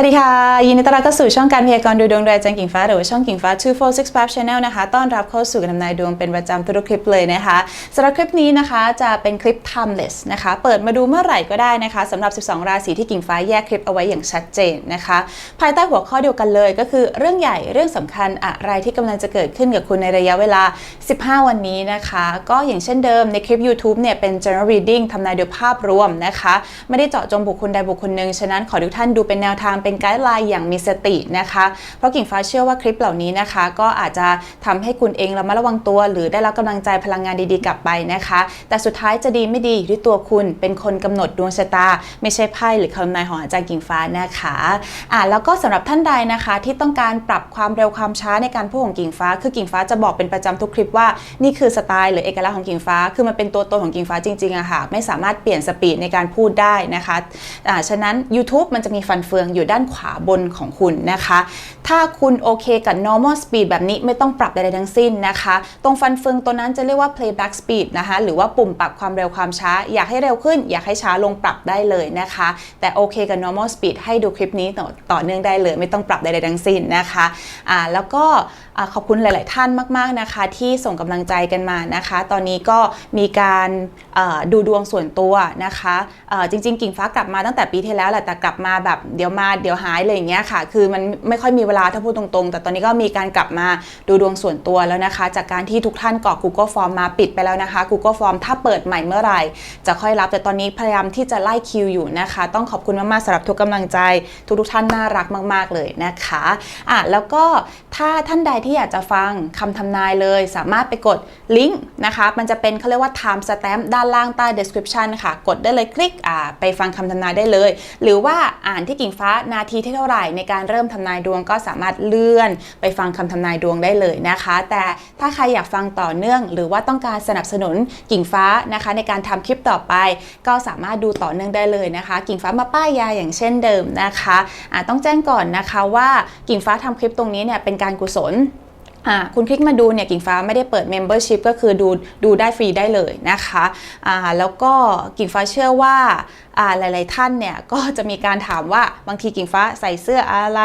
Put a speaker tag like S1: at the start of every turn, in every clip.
S1: วัสดีค่ะ ยินดีต้อนรับเข้าสู่ช่องการพยากรณ์ดูดวงโดยอาจารย์กิ่งฟ้าหรือว่าช่องกิ่งฟ้า 2465 Channel นะคะ ต้อนรับเข้าสู่การทำนายดวงเป็นประจำทุกคลิปเลยนะคะสำหรับคลิปนี้นะคะจะเป็นคลิป timeless นะคะ เปิดมาดูเมื่อไหร่ก็ได้นะคะสำหรับ 12 ราศีที่กิ่งฟ้าแยกคลิปเอาไว้อย่างชัดเจนนะคะ ภายใต้หัวข้อเดียวกันเลยก็คือเรื่องใหญ่เรื่องสำคัญอะไรที่กำลังจะเกิดขึ้นกับคุณในระยะเวลา 15 วันนี้นะคะ ก็อย่างเช่นเดิมในคลิป YouTube เนี่ยเป็น general reading ทำนายโดยภาพรวมนะคะ ไม่ได้เจาะจงบุคคลใดบุคคลหนึ่งฉะนั้นขอทุกท่านดูเป็นแนวทางเป็นไกด์ไลน์อย่างมีสตินะคะ เพราะกิ่งฟ้าเชื่อว่าคลิปเหล่านี้นะคะ ก็อาจจะทำให้คุณเองระมัดระวังตัว หรือได้รับกำลังใจพลังงานดีๆกลับไปนะคะ แต่สุดท้ายจะดีไม่ดีอยู่ที่ตัวคุณเป็นคนกำหนดดวงชะตา ไม่ใช่ไพ่หรือคำนายของอาจารย์กิ่งฟ้านะคะอ่าแล้วก็สำหรับท่านใดนะคะ ที่ต้องการปรับความเร็วความช้าในการพูดของกิ่งฟ้า คือกิ่งฟ้าจะบอกเป็นประจำทุกคลิปว่านี่คือสไตล์หรือเอกลักษณ์ของกิ่งฟ้า คือมันเป็นตัวตนของกิ่งฟ้าจริงๆอะค่ะไม่สามารถเปลี่ยนสปีดในการพูดได้นะคะอ่าฉะนั้น YouTube มันจะมีฟันเฟืองอยู่ด้านขวาบนของคุณนะคะ ถ้าคุณโอเคกับ normal speed แบบนี้ไม่ต้องปรับใดๆทั้งสิ้นนะคะ ตรงฟันเฟืองตัวนั้นจะเรียกว่า playback speed นะคะ หรือว่าปุ่มปรับความเร็วความช้า อยากให้เร็วขึ้น อยากให้ช้าลงปรับได้เลยนะคะ แต่โอเคกับ normal speed ให้ดูคลิปนี้ต่อต่อเนื่องได้เลย ไม่ต้องปรับใดๆทั้งสิ้นนะคะอ่าแล้วก็ขอบคุณหลาย ๆ ท่านมาก ๆ นะคะ ที่ส่งกำลังใจกันมานะคะ ตอนนี้ก็มีการดูดวงส่วนตัวนะคะจริง ๆ กิ่งฟ้ากลับมาตั้งแต่ปีที่แล้วแหละแต่กลับมาแบบเดี๋ยวมาเดี๋ยวหายเลยอย่างเงี้ยค่ะ คือมันไม่ค่อยมีเวลาถ้าพูดตรงๆ แต่ตอนนี้ก็มีการกลับมาดูดวงส่วนตัวแล้วนะคะ จากการที่ทุกท่านกรอก Google Form มาปิดไปแล้วนะคะ Google Form ถ้าเปิดใหม่เมื่อไหร่ จะค่อยรับแต่ตอนนี้พยายามที่จะไล่คิวอยู่นะคะ ต้องขอบคุณมากๆสำหรับทุกกำลังใจทุกๆท่านน่ารักมาก ๆเลยนะคะอะแล้วก็ถ้าท่านใดที่อยากจะฟังคำทำนายเลย สามารถไปกดลิงก์นะคะ มันจะเป็นเขาเรียกว่า time stamp ด้านล่างใต้ description ค่ะ กดได้เลยคลิกอ่าไปฟังคำทำนายได้เลย หรือว่าอ่านที่กิ่งฟ้านาทีที่เท่าไหร่ในการเริ่มทำนายดวงก็สามารถเลื่อนไปฟังคำทำนายดวงได้เลยนะคะ แต่ถ้าใครอยากฟังต่อเนื่อง หรือว่าต้องการสนับสนุนกิ่งฟ้านะคะ ในการทำคลิปต่อไป ก็สามารถดูต่อเนื่องได้เลยนะคะ กิ่งฟ้ามาป้ายยาอย่างเช่นเดิมนะคะะต้องแจ้งก่อนนะคะว่ากิ่งฟ้าทำคลิปตรงนี้เนี่ยเป็นการกุศล อ่าคุณคลิกมาดูเนี่ยกิ่งฟ้าไม่ได้เปิด Membership ก็คือดูดูได้ฟรีได้เลยนะคะอ่าแล้วก็กิ่งฟ้าเชื่อว่าอ่าหลาย ๆ ท่านเนี่ยก็จะมีการถามว่าบางทีกิ่งฟ้าใส่เสื้ออะไร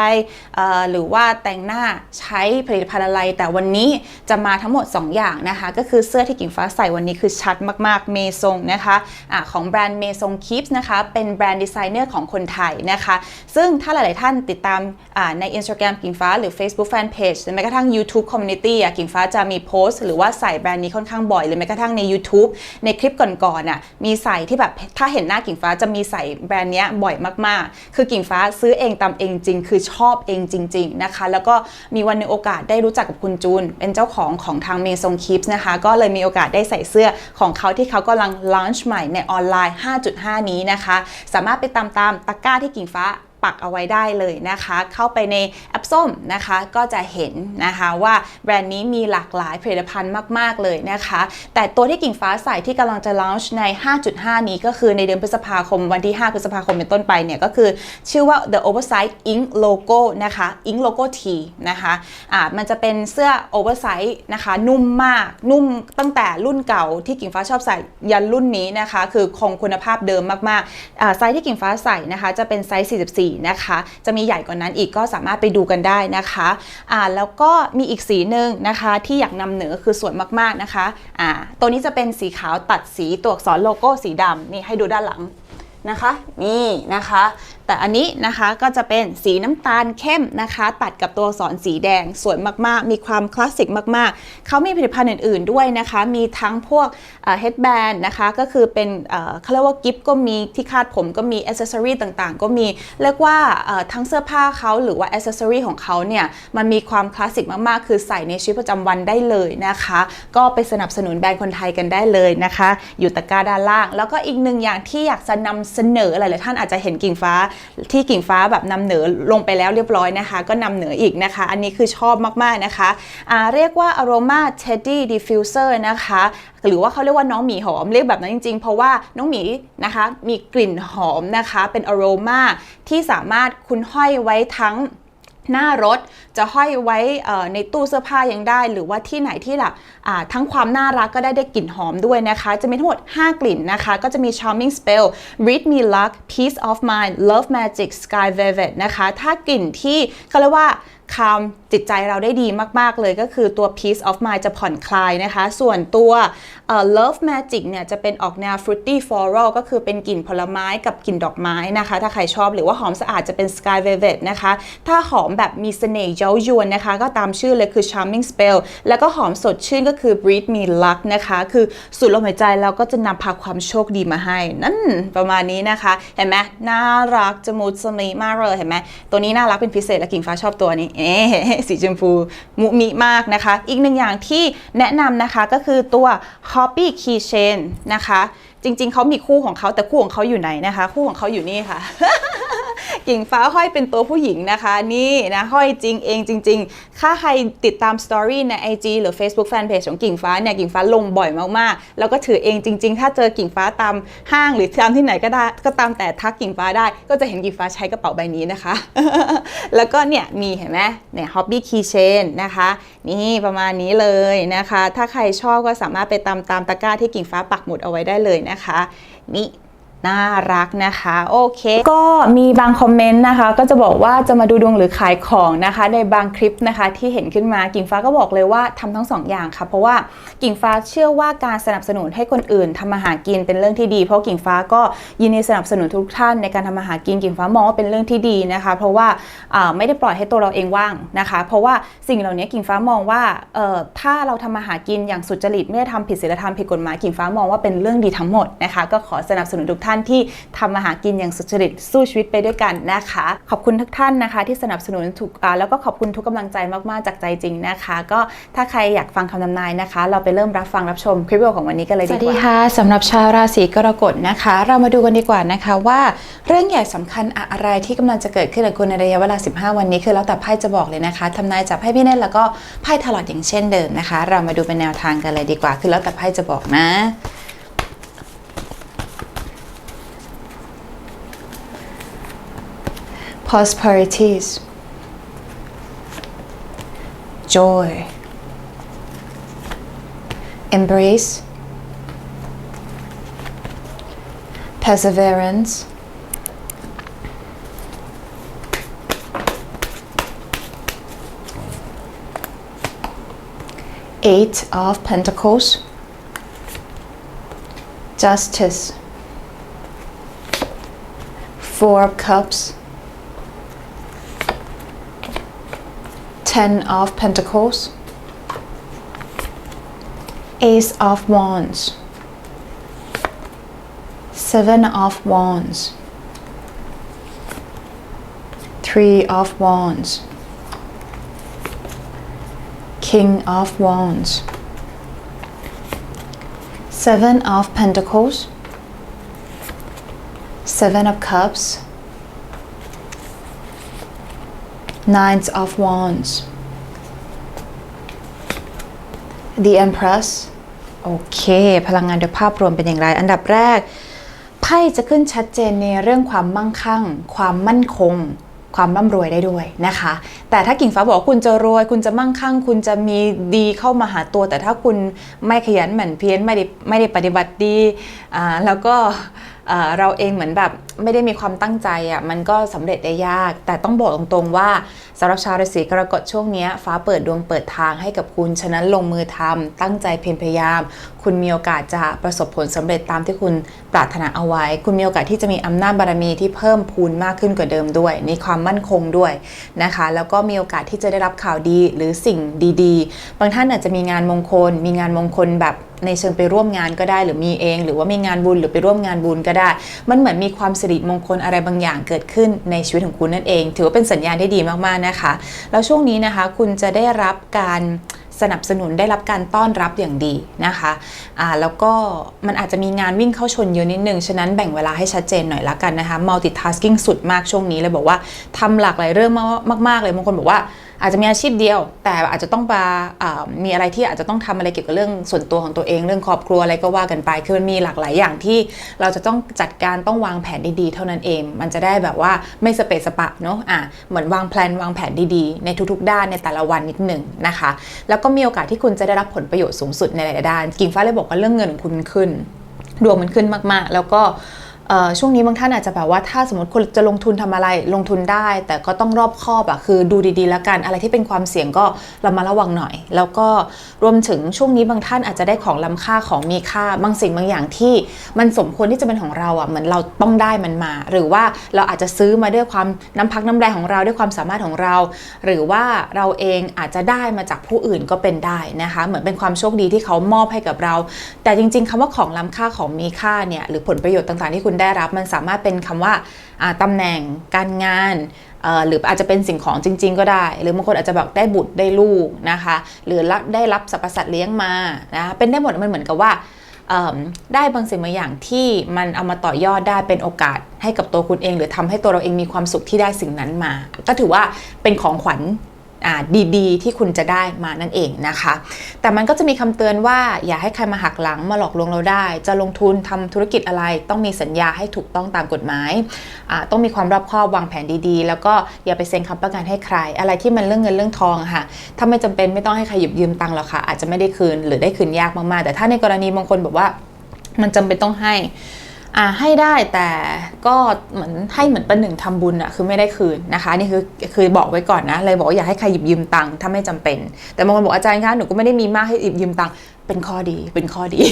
S1: อ่อหรือว่าแต่งหน้าใช้ผลิตภัณฑ์อะไร แต่วันนี้จะมาทั้งหมด 2 อย่างนะคะก็คือเสื้อที่กิ่งฟ้าใส่วันนี้คือชัดมาก ๆ เมซงนะคะอะของแบรนด์เมซงคิปส์นะคะเป็นแบรนด์ดีไซเนอร์ของคนไทยนะคะซึ่งถ้าหลาย ๆ ท่านติดตามอ่าใน Instagram กิ่งฟ้าหรือ Facebook Fanpage หรือแม้กระทั่ง YouTube Community อะกิ่งฟ้าจะมีโพสต์หรือว่าใส่แบรนด์นี้ค่อนข้างบ่อยหรือแม้กระทั่งใน YouTube ในคลิปก่อนๆอะมีใส่ที่แบบถ้าเห็นหน้ากิ่งฟ้าจะมีใส่แบรนด์นี้บ่อยมากๆ คือกิ่งฟ้าซื้อเองตามเองจริง คือชอบเองจริง ๆนะคะ แล้วก็มีวันหนึงโอกาสได้รู้จักกับคุณจูน เป็นเจ้าของของทางเมซงคิปส์นะคะ ก็เลยมีโอกาสได้ใส่เสื้อของเขาที่เขากำลังลันช์ใหม่ในออนไลน์ 5.5 นี้นะคะ สามารถไปตามตามตะกร้าที่กิ่งฟ้า ปักเอาไว้ได้เลยนะคะ เข้าไปในแอปส้มนะคะก็จะเห็นนะคะว่าแบรนด์นี้มีหลากหลายผลิตภัณฑ์มาก ๆ เลยนะคะ แต่ตัวที่กิ่งฟ้าใส่ที่กำลังจะล u n c h ใน 5.5 นี้ก็คือในเดือนพฤษภาคมวันที่ 5 พฤษภาคมเป็นต้นไปเนี่ยก็คือชื่อว่า the oversize ink logo นะคะ ink logo T นะคะอ่ามันจะเป็นเสื้อ oversize นะคะนุ่มมากนุ่มตั้งแต่รุ่นเก่าที่กิ่งฟ้าชอบใส่ยันรุ่นนี้นะคะ คือคงคุณภาพเดิมมากๆอ่าไซส์ที่กิ่งฟ้าใส่นะคะจะเป็นไซส์ 44นะคะ จะมีใหญ่กว่านั้นอีกก็สามารถไปดูกันได้นะคะอ่าแล้วก็มีอีกสีหนึ่งนะคะที่อยากนำเหนือคือสวยมากๆนะคะอ่าตัวนี้จะเป็นสีขาวตัดสีตัวอักษรโลโก้สีดำนี่ให้ดูด้านหลังนะคะ นี่นะคะ แต่อันนี้นะคะก็จะเป็นสีน้ำตาลเข้มนะคะ ตัดกับตัวอักษรสีแดงสวยมากๆ มีความคลาสสิกมากๆ เขามีผลิตภัณฑ์อื่นๆด้วยนะคะ มีทั้งพวกเฮดแบนด์นะคะก็คือเป็นเขาเรียกว่ากิฟต์ก็มีที่คาดผมก็มีอ c เซสซอรีต่างๆ ก็มี เรียกว่าทั้งเสื้อผ้าเขาหรือว่าอ c เซสซอรีของเขาเนี่ย มันมีความคลาสสิกมากๆ คือใส่ในชีวิตประจำวันได้เลยนะคะ ก็ไปสนับสนุนแบรนด์คนไทยกันได้เลยนะคะ อยู่ตะกร้าด้านล่าง แล้วก็อีกหนึ่งอย่างที่อยากจะนำเสนอหลายๆท่านอาจจะเห็นกิ่งฟ้าที่กิ่งฟ้าแบบนำเหนือลงไปแล้วเรียบร้อยนะคะ ก็นำเหนืออีกนะคะ อันนี้คือชอบมากๆนะคะะเรียกว่า aroma teddy diffuser นะคะหรือว่าเขาเรียกว่าน้องหมีหอมเรียกแบบนั้นจริงๆ เพราะว่าน้องหมีนะคะมีกลิ่นหอมนะคะ เป็น aroma ที่สามารถคุณห้อยไว้ทั้ง หน้ารถจะห้อยไว้ในตู้เสื้อผ้ายังได้ หรือว่าที่ไหนที่แบบทั้งความน่ารักก็ได้ได้กลิ่นหอมด้วยนะคะ จะมีทั้งหมด 5 กลิ่นนะคะ ก็จะมี charming spell read me luck peace of mind love magic sky velvet นะคะ ถ้ากลิ่นที่เขาเรียกว่าคามจิตใจเราได้ดีมาก ๆ เลยก็คือตัว peace of mind จะผ่อนคลายนะคะ ส่วนตัว love magic เนี่ยจะเป็นออกแนว fruity floral ก็คือเป็นกลิ่นผลไม้กับกลิ่นดอกไม้นะคะ ถ้าใครชอบหรือว่าหอมสะอาดจะเป็น sky velvet นะคะ ถ้าหอมแบบมีเสน่ห์เย้ายวนนะคะ ก็ตามชื่อเลยคือ charming spell แล้วก็หอมสดชื่นก็คือ breathe me luck นะคะ คือสูดลมหายใจแล้วก็จะนำพาความโชคดีมาให้ นั่นประมาณนี้นะคะ เห็นไหมน่ารักจมูกสมีมากเลยเห็นไหมตัวนี้น่ารักเป็นพิเศษและกิ่งฟ้าชอบตัวนี้เอ๊สีชมพูมุมิมากนะคะ อีกหนึ่งอย่างที่แนะนำนะคะก็คือตัว copy Keychain นะคะ จริง ๆเขามีคู่ของเขาแต่คู่ของเขาอยู่ไหนนะคะ คู่ของเขาอยู่นี่ค่ะกิ่งฟ้าห้อยเป็นตัวผู้หญิงนะคะ นี่นะห้อยจริงเองจริงๆถ้าใครติดตามสตอรี่ใน IG หรือ Facebook Fanpage ของกิ่งฟ้าเนี่ยกิ่งฟ้าลงบ่อยมากๆ แล้วก็ถือเองจริง ๆ ถ้าเจอกิ่งฟ้าตามห้างหรือตามที่ไหนก็ได้ก็ตามแต่ทักกิ่งฟ้าได้ ก็จะเห็นกิ่งฟ้าใช้กระเป๋าใบนี้นะคะ แล้วก็เนี่ยมีเห็นไหมเนี่ย Hobby Keychain นะคะนี่ประมาณนี้เลยนะคะ ถ้าใครชอบก็สามารถไปตามตามตะกร้าที่กิ่งฟ้าปักหมุดเอาไว้ได้เลยนะคะนี่น่ น่ารักนะคะโอเค ก็มีบางคอมเมนต์นะคะ ก็จะบอกว่าจะมาดูดวงหรือขายของนะคะ ในบางคลิปนะคะที่เห็นขึ้นมากิ่งฟ้าก็บอกเลยว่าทำทั้งสองอย่างค่ะ เพราะว่ากิ่งฟ้าเชื่อว่าการสนับสนุนให้คนอื่นทำมาหากินเป็นเรื่องที่ดี เพราะกิ่งฟ้าก็ยินดีสนับสนุนทุกท่านในการทำมาหากินกิ่งฟ้ามองว่าเป็นเรื่องที่ดีนะคะ เพราะว่าไม่ได้ปล่อยให้ตัวเราเองว่างนะคะ เพราะว่าสิ่งเหล่านี้กิ่งฟ้ามองว่าถ้าเราทำมาหากินอย่างสุจริตไม่ได้ทำผิดศีลธรรมผิดกฎหมายกิ่งฟ้ามองว่าเป็นเรื่องดีทั้งหมดนะคะ ก็ขอสนับสนุนทุกท่านที่ทำมาหากินอย่างสุจริตสู้ชีวิตไปด้วยกันนะคะ ขอบคุณทุกท่านนะคะ ที่สนับสนุนทุกแล้วก็ขอบคุณทุกกำลังใจมากๆจากใจจริงนะคะ ก็ถ้าใครอยากฟังคำทำนายนะคะ เราไปเริ่มรับฟังรับชมคลิปวิดีโอของวันนี้กันเลยดีกว่าสวัสดีค่ะสำหรับชาวราศีกรกฎนะคะ เรามาดูกันดีกว่านะคะว่า เรื่องใหญ่สำคัญอะไรที่กำลังจะเกิดขึ้นกับคุณในระยะเวลา 15 วันนี้คือแล้วแต่ไพ่จะบอกเลยนะคะทำนายจากไพ่พี่เน่นแล้วก็ไพ่ถลอดอย่างเช่นเดิมนะคะ เรามาดูเป็นแนวทางกันเลยดีกว่า คือแล้วแต่ไพ่จะบอกนะ prosperities, joy, embrace, perseverance, Eight of Pentacles, Justice, Four Cups, Ten of Pentacles, Ace of Wands, Seven of Wands, Three of Wands, King of Wands, Seven of Pentacles, Seven of Cups, Nine of Wands, The Empress โอเค พลังงานโดยภาพรวมเป็นอย่างไร อันดับแรก ไพ่จะขึ้นชัดเจนในเรื่องความมั่งคั่ง ความมั่นคง ความร่ำรวยได้ด้วยนะคะ แต่ถ้ากิ่งฟ้าบอกคุณจะรวย คุณจะมั่งคั่ง คุณจะมีดีเข้ามาหาตัว แต่ถ้าคุณไม่ขยันหมั่นเพียรไม่ได้ไม่ได้ปฏิบัติดีอ่าแล้วก็เราเองเหมือนแบบ ไม่ได้มีความตั้งใจอะมันก็สำเร็จได้ยาก แต่ต้องบอกตรงๆว่าสำหรับชาวราศีกรกฎช่วงนี้ฟ้าเปิดดวงเปิดทางให้กับคุณฉะนั้นลงมือทำตั้งใจเพียรพยายาม คุณมีโอกาสจะประสบผลสำเร็จตามที่คุณปรารถนาเอาไว้ คุณมีโอกาสที่จะมีอำนาจบารมีที่เพิ่มพูนมากขึ้นกว่าเดิมด้วยมีความมั่นคงด้วยนะคะ แล้วก็มีโอกาสที่จะได้รับข่าวดีหรือสิ่งดีๆ บางท่านอาจจะมีงานมงคล มีงานมงคลแบบในเชิงไปร่วมงานก็ได้หรือมีเอง หรือว่ามีงานบุญหรือไปร่วมงานบุญก็ได้ มันเหมือนมีความสิริมงคลอะไรบางอย่างเกิดขึ้นในชีวิตของคุณนั่นเอง ถือว่าเป็นสัญญาณที่ดีมากๆนะคะ แล้วช่วงนี้นะคะคุณจะได้รับการสนับสนุนได้รับการต้อนรับอย่างดีนะคะอ่าแล้วก็มันอาจจะมีงานวิ่งเข้าชนเยอะนิดนึง ฉะนั้นแบ่งเวลาให้ชัดเจนหน่อยละกันนะคะ multitasking สุดมากช่วงนี้เลยบอกว่าทำหลากหลายเรื่องมากๆเลยบางคนบอกว่า อาจจะมีอาชีพเดียว แต่อาจจะต้องมามีอะไรที่อาจจะต้องทำอะไรเกี่ยวกับเรื่องส่วนตัวของตัวเอง เรื่องครอบครัวอะไรก็ว่ากันไป คือมันมีหลากหลายอย่างที่เราจะต้องจัดการต้องวางแผนดีๆ เท่านั้นเอง มันจะได้แบบว่าไม่สเปะสปะเนาะอะเหมือนวางแผนวางแผนดีๆ ในทุกๆ ด้านในแต่ละวันนิดหนึ่งนะคะ แล้วก็มีโอกาสที่คุณจะได้รับผลประโยชน์สูงสุดในหลายๆด้าน กิ่งฟ้าเลยบอกว่าเรื่องเงินของคุณขึ้น ดวงมันขึ้นมากๆ แล้วก็ ช่วงนี้บางท่านอาจจะแบบว่าถ้าสมมติคุณจะลงทุนทำอะไรลงทุนได้ แต่ก็ต้องรอบคอบอะคือดูดีๆแล้วกันอะไรที่เป็นความเสี่ยงก็เรามาระวังหน่อย แล้วก็รวมถึงช่วงนี้บางท่านอาจจะได้ของล้ำค่าของมีค่าบางสิ่งบางอย่างที่มันสมควรที่จะเป็นของเราอะเหมือนเราต้องได้มันมา หรือว่าเราอาจจะซื้อมาด้วยความน้ำพักน้ำแรงของเราด้วยความสามารถของเรา หรือว่าเราเองอาจจะได้มาจากผู้อื่นก็เป็นได้นะคะ เหมือนเป็นความโชคดีที่เขามอบให้กับเรา แต่จริง ๆคำว่าของล้ำค่าของมีค่าเนี่ยหรือผลประโยชน์ต่างๆที่คุณได้รับมันสามารถเป็นคำว่าอ่าตำแหน่งการงานหรืออาจจะเป็นสิ่งของจริง ๆ ก็ได้ หรือบางคนอาจจะแบบได้บุตรได้ลูกนะคะ หรือรับได้รับสรรพสัตว์เลี้ยงมานะคะเป็นได้หมดมันเหมือนกับว่าได้บางสิ่งบางอย่างที่มันเอามาต่อยอดได้เป็นโอกาสให้กับตัวคุณเอง หรือทำให้ตัวเราเองมีความสุขที่ได้สิ่งนั้นมา ก็ถือว่าเป็นของขวัญ ดีๆ ที่คุณจะได้มานั่นเองนะคะ แต่มันก็จะมีคำเตือนว่าอย่าให้ใครมาหักหลังมาหลอกลวงเราได้ จะลงทุนทำธุรกิจอะไร ต้องมีสัญญาให้ถูกต้องตามกฎหมาย ต้องมีความรอบคอบวางแผนดีๆ แล้วก็อย่าไปเซ็นคำประกันให้ใคร อะไรที่มันเรื่องเงินเรื่องทองค่ะ ถ้าไม่จำเป็นไม่ต้องให้ใครหยิบยืมตังค์หรอกค่ะ อาจจะไม่ได้คืนหรือได้คืนยากมากๆ แต่ถ้าในกรณีบางคนบอกว่ามันจำเป็นต้องให้ อ่าให้ได้แต่ก็เหมือนให้เหมือนประหนึ่งทำบุญอะคือไม่ได้คืนนะคะนี่คือคือบอกไว้ก่อนนะเลยบอกว่าอย่าให้ใครหยิบยืมตังค์ถ้าไม่จำเป็น แต่บางคนบอกอาจารย์คะหนูก็ไม่ได้มีมากให้หยิบยืมตังค์เป็นข้อดีเป็นข้อดี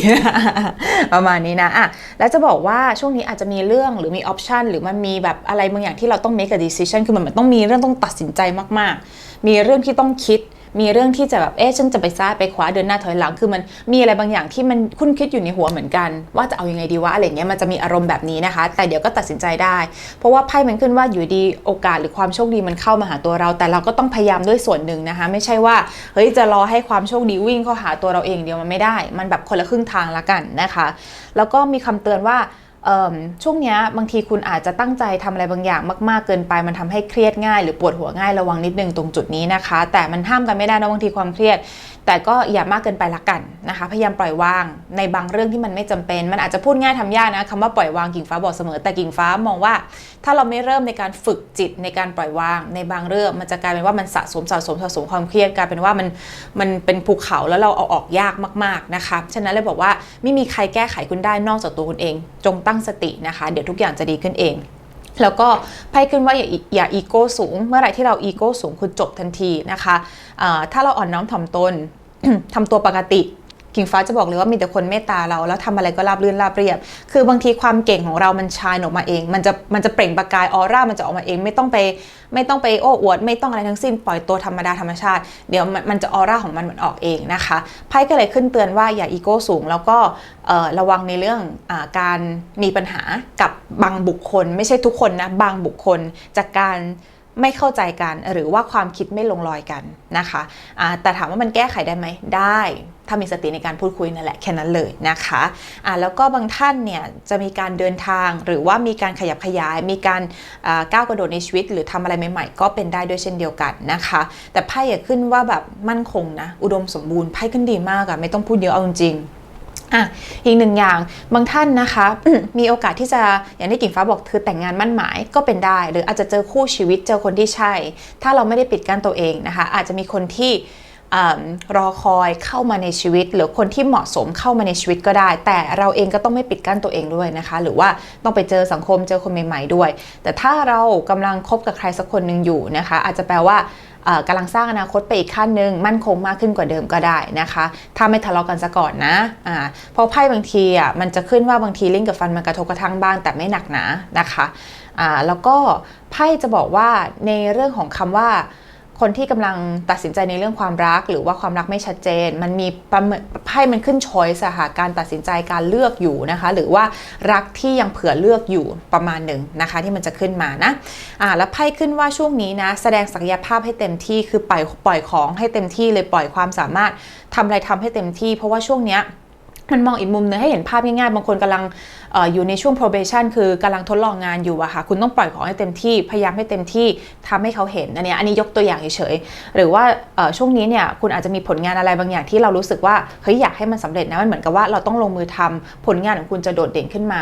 S1: ประมาณนี้นะอะแล้วจะบอกว่าช่วงนี้อาจจะมีเรื่องหรือมีออปชันหรือมันมีแบบอะไรบางอย่างที่เราต้อง make a decision คือมันเหมือนต้องมีเรื่องต้องตัดสินใจมากๆ มีเรื่องที่ต้องคิด มีเรื่องที่จะแบบเอ๊ะฉันจะไปซ้ายไปขวาเดินหน้าถอยหลังคือมันมีอะไรบางอย่างที่มันคุ้นคิดอยู่ในหัวเหมือนกัน ว่าจะเอายังไงดีวะอะไรเงี้ยมันจะมีอารมณ์แบบนี้นะคะ แต่เดี๋ยวก็ตัดสินใจได้ เพราะว่าไพ่มันขึ้นว่าอยู่ดีโอกาสหรือความโชคดีมันเข้ามาหาตัวเรา แต่เราก็ต้องพยายามด้วยส่วนหนึ่งนะคะ ไม่ใช่ว่าเฮ้ยจะรอให้ความโชคดีวิ่งเข้าหาตัวเราเองเดียวมันไม่ได้ มันแบบคนละครึ่งทางละกันนะคะ แล้วก็มีคำเตือนว่า ช่วงนี้บางทีคุณอาจจะตั้งใจทำอะไรบางอย่างมาก ๆ เกินไป มันทำให้เครียดง่าย หรือปวดหัวง่ายระวังนิดนึงตรงจุดนี้นะคะ แต่มันห้ามกันไม่ได้นะบางทีความเครียด แต่ก็อย่ามากเกินไปละกันนะคะ พยายามปล่อยวางในบางเรื่องที่มันไม่จำเป็น มันอาจจะพูดง่ายทำยากนะคำว่าปล่อยวางกิ่งฟ้าบอกเสมอ แต่กิ่งฟ้ามองว่า ถ้าเราไม่เริ่มในการฝึกจิตในการปล่อยวางในบางเรื่อง มันจะกลายเป็นว่ามันสะสมสะสมสะสมความเครียดกลายเป็นว่ามันมันเป็นภูเขาแล้วเราเอาออกยากมากๆนะคะฉะนั้นเลยบอกว่าไม่มีใครแก้ไขคุณได้นอกจากตัวคุณเอง จงตั้งสตินะคะ เดี๋ยวทุกอย่างจะดีขึ้นเอง แล้วก็ไพ่ขึ้นว่าอย่าอย่าอีโก้สูง เมื่อไหร่ที่เราอีโก้สูงคุณจบทันทีนะคะะถ้าเราอ่อนน้อมถ่อมตนทำตัวปกติ กิ่งฟ้าจะบอกเลยว่ามีแต่คนเมตตาเราแล้วทำอะไรก็ราบรื่นราบเรียบ คือบางทีความเก่งของเรามันชายออกมาเอง มันจะมันจะเปล่งประกายออร่ามันจะออกมาเอง ไม่ต้องไปไม่ต้องไปโอ้อวด ไม่ต้องอะไรทั้งสิ้นปล่อยตัวธรรมดาธรรมชาติ เดี๋ยวมันจะออร่าของมันมันออกเองนะคะไพ่ก็เลยขึ้นเตือนว่าอย่าอีโก้สูง แล้วก็ระวังในเรื่องอการมีปัญหากับบางบุคคล ไม่ใช่ทุกคนนะบางบุคคลจากการ ไม่เข้าใจกันหรือว่าความคิดไม่ลงรอยกันนะคะะแต่ถามว่ามันแก้ไขได้ไหมได้ ถ้ามีสติในการพูดคุยนั่นแหละแค่นั้นเลยนะคะะแล้วก็บางท่านเนี่ยจะมีการเดินทางหรือว่ามีการขยับขยาย มีการก้าวกระโดดในชีวิต หรือทำอะไรใหม่ๆ ก็เป็นได้ด้วยเช่นเดียวกันนะคะ แต่ไพ่อย่าขึ้นว่าแบบมั่นคงนะอุดมสมบูรณ์ไพ่ขึ้นดีมากอะไม่ต้องพูดเยอะเอาจริง อะอีกหนึ่งอย่างบางท่านนะคะมีโอกาสที่จะอย่างที่กิ่งฟ้าบอกคือแต่งงานมั่นหมายก็เป็นได้ หรืออาจจะเจอคู่ชีวิตเจอคนที่ใช่ ถ้าเราไม่ได้ปิดกั้นตัวเองนะคะ อาจจะมีคนที่รอคอยเข้ามาในชีวิต หรือคนที่เหมาะสมเข้ามาในชีวิตก็ได้ แต่เราเองก็ต้องไม่ปิดกั้นตัวเองด้วยนะคะ หรือว่าต้องไปเจอสังคมเจอคนใหม่ ๆด้วย แต่ถ้าเรากำลังคบกับใครสักคนหนึ่งอยู่นะคะ อาจจะแปลว่า กำลังสร้างอนาคตไปอีกขั้นหนึ่งมั่นคงมากขึ้นกว่าเดิมก็ได้นะคะ ถ้าไม่ทะเลาะกันซะก่อนนะอ่าเพราะไพ่บางทีอะมันจะขึ้นว่าบางทีลิ้นกับฟันมันกระทบกระทั่งบ้างแต่ไม่หนักหนานะคะอ่าแล้วก็ไพ่จะบอกว่าในเรื่องของคำว่า คนที่กำลังตัดสินใจในเรื่องความรัก หรือว่าความรักไม่ชัดเจน มันมีไพ่มันขึ้นช้อยส์ค่ะการตัดสินใจการเลือกอยู่นะคะ หรือว่ารักที่ยังเผื่อเลือกอยู่ประมาณหนึ่งนะคะ ที่มันจะขึ้นมานะอ่าแล้วไพ่ขึ้นว่าช่วงนี้นะ แสดงศักยภาพให้เต็มที่คือปล่อยปล่อยของให้เต็มที่เลยปล่อยความสามารถทำอะไรทำให้เต็มที่ เพราะว่าช่วงเนี้ย มันมองอีกมุมหนึงให้เห็นภาพง่ายๆ บางคนกำลังออยู่ในช่วง probation คือกำลังทดลองงานอยู่อะค่ะ คุณต้องปล่อยของให้เต็มที่ พยายามให้เต็มที่ทำให้เขาเห็น อันนี้อันนี้ยกตัวอย่างเฉยๆ หรือว่าช่วงนี้เนี่ยคุณอาจจะมีผลงานอะไรบางอย่างที่เรารู้สึกว่าเฮ้ยอยากให้มันสำเร็จนะ มันเหมือนกับว่าเราต้องลงมือทำผลงานของคุณจะโดดเด่นขึ้นมา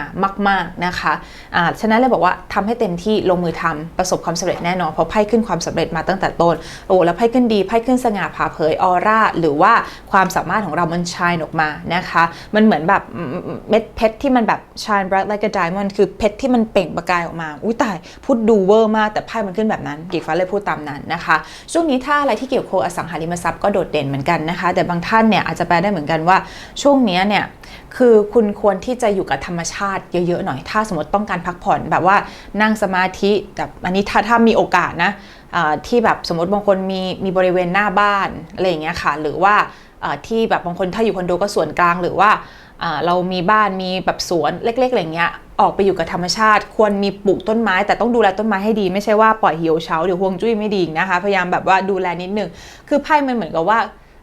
S1: มาก ๆนะคะอ่าฉะนั้นเลยบอกว่าทำให้เต็มที่ลงมือทำประสบความสำเร็จแน่นอนเพราะไพ่ขึ้นความสำเร็จมาตั้งแต่ต้น โอ้แล้วไพ่ขึ้นดีไพ่ขึ้นสง่าผ่าเผยออร่าหรือว่าความสามารถของเรามันชายออกมานะคะมันเหมือนแบบเม็ดเพชรที่มันแบบ shine bright like a diamond คือเพชรที่มันเปล่งประกายออกมา อุ้ยตาย พูดดูเวอร์มาก แต่ไพ่มันขึ้นแบบนั้นกีฟ้าเลยพูดตามนั้นนะคะ ช่วงนี้ถ้าอะไรที่เกี่ยวกับอสังหาริมทรัพย์ก็โดดเด่นเหมือนกันนะคะ แต่บางท่านเนี่ยอาจจะแปลได้เหมือนกันว่าช่วงนี้เนี่ยคือคุณควรที่จะอยู่กับธรรมชาติเยอะๆหน่อย ถ้าสมมติต้องการพักผ่อนแบบว่านั่งสมาธิแบบอันนี้ถ้าถ้ามีโอกาสนะที่แบบสมมติบางคนมีมีบริเวณหน้าบ้านอะไรอย่างเงี้ยค่ะ หรือว่า ที่แบบบางคนถ้าอยู่คอนโดก็ส่วนกลางหรือว่าเรามีบ้านมีแบบสวนเล็กๆอะไรเงี้ยออกไปอยู่กับธรรมชาติ ควรมีปลูกต้นไม้ แต่ต้องดูแลต้นไม้ให้ดี ไม่ใช่ว่าปล่อยเหี่ยวเฉาเดี๋ยวฮวงจุ้ยไม่ดีนะคะ พยายามแบบว่าดูแลนิดนึงคือไพ่มันเหมือนกับว่า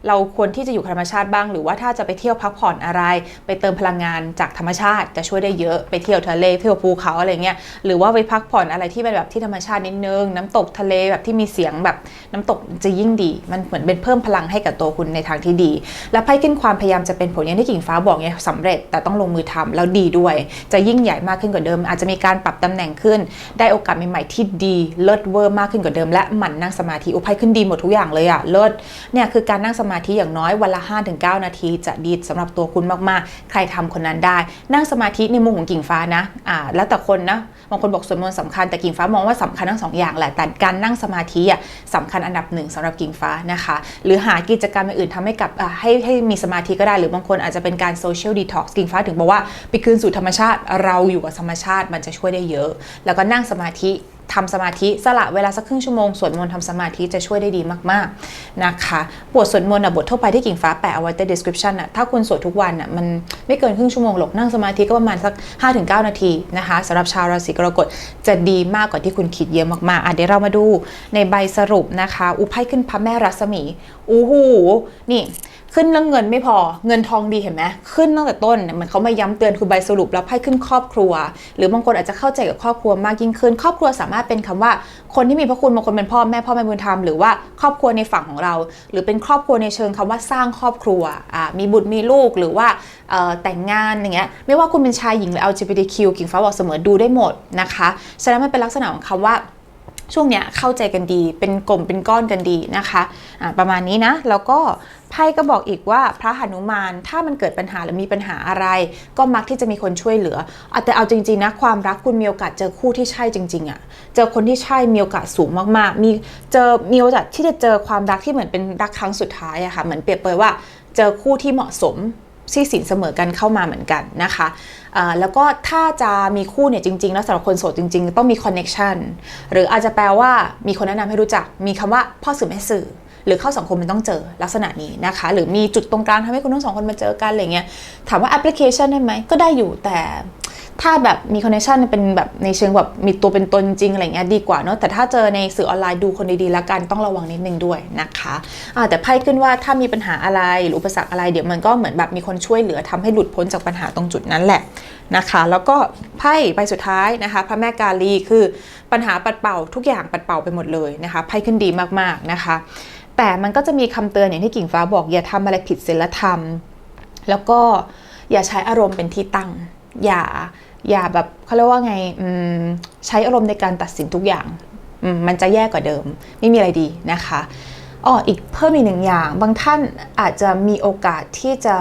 S1: เราควรที่จะอยู่ธรรมชาติบ้าง หรือว่าถ้าจะไปเที่ยวพักผ่อนอะไร ไปเติมพลังงานจากธรรมชาติจะช่วยได้เยอะไปเที่ยวทะเลเที่ยวภูเขาอะไรเงี้ยหรือว่าไปพักผ่อนอะไรที่เป็นแบบที่ธรรมชาตินิดนึง น้ำตกทะเลแบบที่มีเสียงแบบน้ำตกจะยิ่งดี มันเหมือนเป็นเพิ่มพลังให้กับตัวคุณในทางที่ดี และไพ่ขึ้นความพยายามจะเป็นผลอย่างที่กิ่งฟ้าบอกไงสำเร็จ แต่ต้องลงมือทำแล้วดีด้วย จะยิ่งใหญ่มากขึ้นกว่าเดิม อาจจะมีการปรับตำแหน่งขึ้น ได้โอกาสใหม่ๆที่ดีเลิศเวอร์มากขึ้นกว่าเดิม และหมั่นนั่งสมาธิอุไพ่ขึ้นดีหมดทุกอย่างเลยอะเลิศเนี่ยคือการนั่งสมาธิอย่างน้อยวันละ 5-9 นาทีจะดีสำหรับตัวคุณมากๆ ใครทำคนนั้นได้ นั่งสมาธิในมุมของกิ่งฟ้านะอ่าแล้วแต่คนนะบางคนบอกสวดมนต์สำคัญแต่กิ่งฟ้ามองว่าสำคัญทั้งสองอย่างแหละแต่การนั่งสมาธิอะสำคัญอันดับหนึ่งสำหรับกิ่งฟ้านะคะ หรือหากิจกรรมอื่นๆทำให้กับให้ให้มีสมาธิก็ได้หรือบางคนอาจจะเป็นการโซเชียลดีท็อกซ์กิ่งฟ้าถึงบอกว่าไปคืนสู่ธรรมชาติเราอยู่กับธรรมชาติมันจะช่วยได้เยอะ แล้วก็นั่งสมาธิ ทำสมาธิสละเวลาสักครึ่งชั่วโมงสวดมนต์ทำสมาธิจะช่วยได้ดีมากๆนะคะบทสวดมนต์อะบททั่วไปที่กิ่งฟ้าแปะเอาไว้ใน description อะถ้าคุณสวดทุกวันอะมันไม่เกินครึ่งชั่วโมงหรอกนั่งสมาธิก็ประมาณสัก 5-9 นาทีนะคะสำหรับชาวราศีกรกฎจะดีมากกว่าที่คุณคิดเยอะมากๆอะเดี๋ยวเรามาดูในใบสรุปนะคะ อุไพ่ขึ้นพระแม่รัศมีอู้หูนี่ ขึ้นเรื่องเงินไม่พอเงินทองดีเห็นไหมขึ้นตั้งแต่ต้นเหมือนเขามาย้ำเตือนคือใบสรุปแล้วไพ่ขึ้นครอบครัว หรือบางคนอาจจะเข้าใจกับครอบครัวมากยิ่งขึ้น ครอบครัวสามารถเป็นคำว่า คนที่มีพระคุณบางคนเป็นพ่อแม่พ่อแม่บุญธรรมหรือว่าครอบครัวในฝั่งของเรา หรือเป็นครอบครัวในเชิงคำว่าสร้างครอบครัวมีบุตรมีลูกหรือว่าแต่งงานอย่างเงี้ยไม่ว่าคุณเป็นชายหญิงหรือ LGBTQ กิ่งฟ้าบอกเสมอดูได้หมดนะคะฉะนั้นมันเป็นลักษณะของคำว่า ช่วงเนี้ยเข้าใจกันดี เป็นกลมเป็นก้อนกันดีนะคะะประมาณนี้นะ แล้วก็ไพ่ก็บอกอีกว่าพระหนุมานถ้ามันเกิดปัญหาหรือมีปัญหาอะไร ก็มักที่จะมีคนช่วยเหลือแต่เอาจริงๆนะความรักคุณมีโอกาสเจอคู่ที่ใช่จริงๆอะ่ะเจอคนที่ใช่มีโอกาสสูงมากๆ มีเจอมีโอกาสที่จะเจอความรักที่เหมือนเป็นรักครั้งสุดท้ายอะค่ะเหมือนเปรียบเปยว่าเจอคู่ที่เหมาะสม ที่สินเสมอกันเข้ามาเหมือนกันนะคะแล้วก็ถ้าจะมีคู่เนี่ยจริงๆ แล้วสำหรับคนโสดจริง ๆ ต้องมีคอนเน็ชันหรืออาจจะแปลว่ามีคนแนะนำให้รู้จัก มีคำว่าพ่อสื่อแม่สื่อ หรือเข้าสังคมมันต้องเจอลักษณะนี้นะคะ หรือมีจุดตรงกลางทำให้คุณทั้งสองคนมาเจอกันอะไรเงี้ยถามว่าแอปพลิเคชันได้ไหมก็ได้อยู่แต่ ถ้าแบบมีคอนเนคชันเป็นแบบในเชิงแบบมีตัวเป็นตนจริงอะไรเงี้ยดีกว่าเนอะแต่ถ้าเจอในสื่อออนไลน์ดูคนดีๆแล้วกันต้องระวังนิดนึงด้วยนะคะะแต่ไพ่ขึ้นว่าถ้ามีปัญหาอะไรหรืออุปสรรคอะไรเดี๋ยวมันก็เหมือนแบบมีคนช่วยเหลือทำให้หลุดพ้นจากปัญหาตรงจุดนั้นแหละนะคะ แล้วก็ไพ่ใบสุดท้ายนะคะ พระแม่กาลีคือปัญหาปัดเป่าทุกอย่างปัดเป่าไปหมดเลยนะคะไพ่ขึ้นดีมากๆนะคะ แต่มันก็จะมีคำเตือนอย่างที่กิ่งฟ้าบอก อย่าทำอะไรผิดศีลธรรม แล้วก็อย่าใช้อารมณ์เป็นที่ตั้ง อย่า อย่าแบบเขาเรียกว่าไงใช้อารมณ์ในการตัดสินทุกอย่าง มันจะแย่กว่าเดิม ไม่มีอะไรดีนะคะอ๋ออีกเพิ่มอีกหนึ่งอย่าง บางท่านอาจจะมีโอกาสที่จะ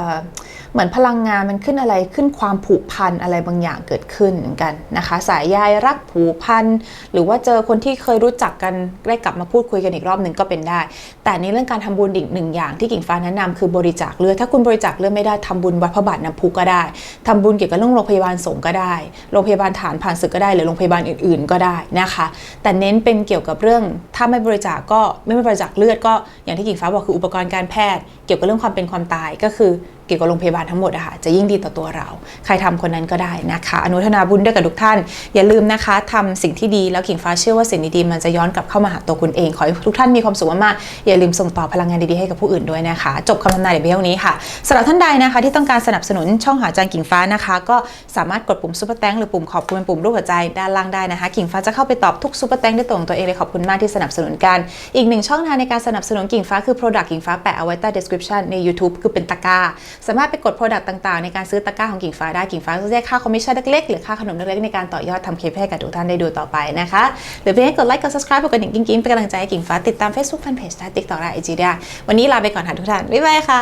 S1: เหมือนพลังงานมันขึ้นอะไรขึ้นความผูกพันอะไรบางอย่างเกิดขึ้นเหมือนกันนะคะ สายใยรักผูกพันหรือว่าเจอคนที่เคยรู้จักกันได้กลับมาพูดคุยกันอีกรอบหนึ่งก็เป็นได้ แต่ในเรื่องการทำบุญอีกหนึ่งอย่างที่กิ่งฟ้าแนะนำคือบริจาคเลือดถ้าคุณบริจาคเลือดไม่ได้ทำบุญวัดพระบาทน้ำพุก็ได้ทำบุญเกี่ยวกับเรื่องโรงพยาบาลสงก็ได้ โรงพยาบาลฐานผ่านศึกก็ได้หรือโรงพยาบาลอื่น ๆ ก็ได้นะคะ แต่เน้นเป็นเกี่ยวกับเรื่องถ้าไม่บริจาคก็ไม่บริจาคเลือดก็อย่างที่กิ่งฟ้าบอกคืออุปกรณ์การแพทย์ เกี่ยวกับเรื่องความเป็นความตายก็คือ เกี่ยวกับโรงพยาบาลทั้งหมดอะค่ะจะยิ่งดีต่อตัวเรา ใครทำคนนั้นก็ได้นะคะ อนุทนาบุญด้วยกับทุกท่าน อย่าลืมนะคะทำสิ่งที่ดีแล้วกิ่งฟ้าเชื่อว่าสิ่งดีๆมันจะย้อนกลับเข้ามาหาตัวคุณเอง ขอให้ทุกท่านมีความสุขมากๆอย่าลืมส่งต่อพลังงานดีๆให้กับผู้อื่นด้วยนะคะ จบคำทำนายเดี๋ยวเพียงนี้ค่ะสำหรับท่านใดนะคะ ที่ต้องการสนับสนุนช่องหาจางกิ่งฟ้านะคะ ก็สามารถกดปุ่มซุปเปอร์แตงหรือปุ่มขอบคุณเป็นปุ่มรูปหัวใจด้านล่างได้นะคะกิ่งฟ้าจะเข้าไปตอบทุกซุปเปอร์แตงด้วยตัวของตัวเองเลยขอบคุณมากที่สนับสนุนกันอีกหนึ่งช่องทางในการสนับสนุนกิ่งฟ้าคือ Product กิ่งฟ้าแปะเอาไว้ใต้ description ใน YouTube คือเป็นตะกร้าสามารถไปกด Product ต่างๆ ในการซื้อตะกร้าของกิ่งฟ้าได้กิ่งฟ้าก็จะได้ค่าคอมมิชชั่นเล็กๆหรือค่าขนมเล็กๆในการต่อยอดทำคลิปให้กับทุกท่านได้ดูต่อไปนะคะหรือเพียงกดไลค์กด subscribe กดกระดิ่งกิ๊งๆเป็นกำลังใจให้กิ่งฟ้าติดตาม Facebook Fanpage และ TikTok และ IG ได้วันนี้ลาไปก่อนค่ะทุกท่านบ๊ายบายค่ะ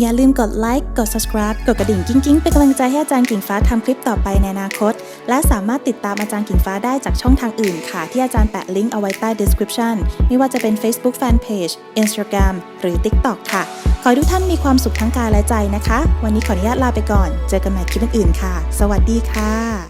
S2: อย่าลืมกดไลค์กด subscribe กดกระดิ่งกิ้งๆเป็นกำลังใจให้อาจารย์กิ่งฟ้าทำคลิปต่อไปในอนาคต และสามารถติดตามอาจารย์กิ่งฟ้าได้จากช่องทางอื่นค่ะ ที่อาจารย์แปะลิงก์เอาไว้ใต้ description ไม่ว่าจะเป็น Facebook Fanpage Instagram หรือ TikTok ค่ะ ขอให้ทุกท่านมีความสุขทั้งกายและใจนะคะ วันนี้ขออนุญาตลาไปก่อน เจอกันใหม่คลิปอื่นๆค่ะ สวัสดีค่ะ